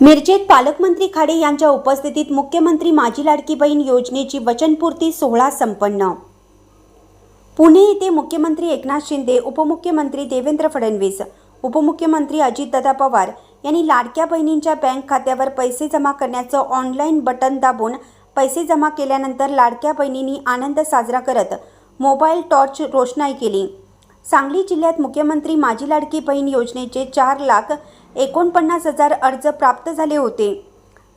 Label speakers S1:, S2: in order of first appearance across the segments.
S1: मिरजेत पालकमंत्री खाडे यांच्या उपस्थितीत मुख्यमंत्री माझी लाडकी बहीण योजनेची वचनपूर्ती सोहळा संपन्न. पुणे येथे मुख्यमंत्री एकनाथ शिंदे उपमुख्यमंत्री देवेंद्र फडणवीस उपमुख्यमंत्री अजितदादा पवार यांनी लाडक्या बहिणींच्या बँक खात्यावर पैसे जमा करण्याचं ऑनलाईन बटन दाबून पैसे जमा केल्यानंतर लाडक्या बहिणींनी आनंद साजरा करत मोबाईल टॉर्च रोषणाई केली. सांगली जिल्ह्यात मुख्यमंत्री माझी लाडकी बहीण योजनेचे चार लाख एकोणपन्नास हजार अर्ज प्राप्त झाले होते.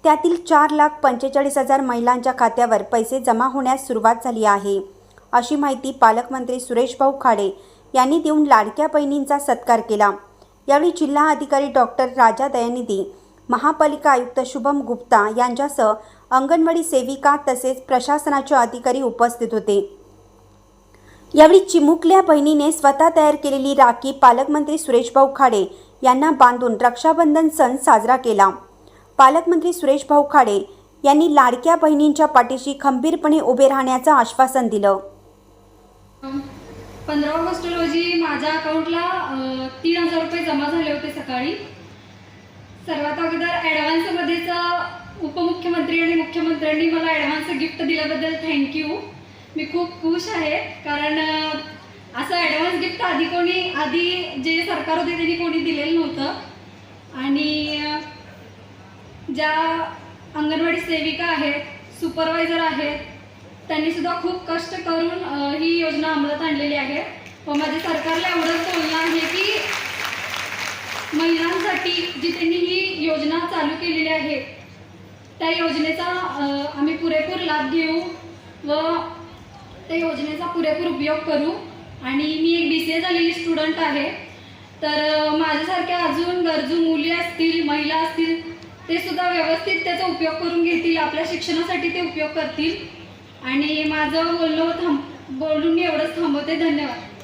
S1: त्यातील चार लाख पंचेचाळीस हजार महिलांच्या खात्यावर पैसे जमा होण्यास सुरुवात झाली आहे. अशी माहिती पालकमंत्री सुरेशभाऊ खाडे यांनी देऊन लाडक्या बहिणींचा सत्कार केला. यावेळी जिल्हा अधिकारी डॉक्टर राजा दयानिधी महापालिका आयुक्त शुभम गुप्ता यांच्यासह अंगणवाडी सेविका तसेच प्रशासनाचे अधिकारी उपस्थित होते. यावेळी चिमुकल्या बहिणीने स्वतः तयार केलेली राखी पालकमंत्री सुरेशभाऊ खाडे यांना बांधून रक्षाबंधन सण साजरा केला. पालकमंत्री सुरेशभाऊ खाडे यांनी लाडक्या बहिणींच्या पाठीशी खंबीरपणे उभे राहण्याचं आश्वासन दिलं.
S2: पंधरा ऑगस्ट रोजी माझ्या अकाउंटला तीन हजार रुपये जमा झाले होते सकाळी. सर्वात अगोदर ॲडव्हान्समध्येच उपमुख्यमंत्री आणि मुख्यमंत्र्यांनी मला ॲडव्हान्स गिफ्ट दिल्याबद्दल थँक्यू. मी खूप खुश आहे कारण असं ॲडव्हान्स गिफ्ट आधी कोणी आधी जे सरकार होते त्यांनी कोणी दिलेलं नव्हतं. आणि ज्या अंगणवाडी सेविका आहेत सुपरवायझर आहेत त्यांनी सुद्धा खूप कष्ट करून ही योजना अंमलात आणलेली आहे. व माझ्या सरकारला एवढंच बोलणं आहे की महिलांसाठी जी त्यांनी ही योजना चालू केलेली आहे त्या योजनेचा आम्ही पुरेपूर लाभ घेऊ व त्या योजनेचा पुरेपूर उपयोग करू. आणि मी एक बी सी ए झालेली स्टुडंट आहे. तर माझ्यासारख्या अजून गरजू मुली असतील महिला असतील ते सुद्धा व्यवस्थित त्याचा उपयोग करून घेतील आपल्या शिक्षणासाठी ते उपयोग करतील. आणि माझं बोलणं थांब बोलून मी एवढंच थांबवते. धन्यवाद.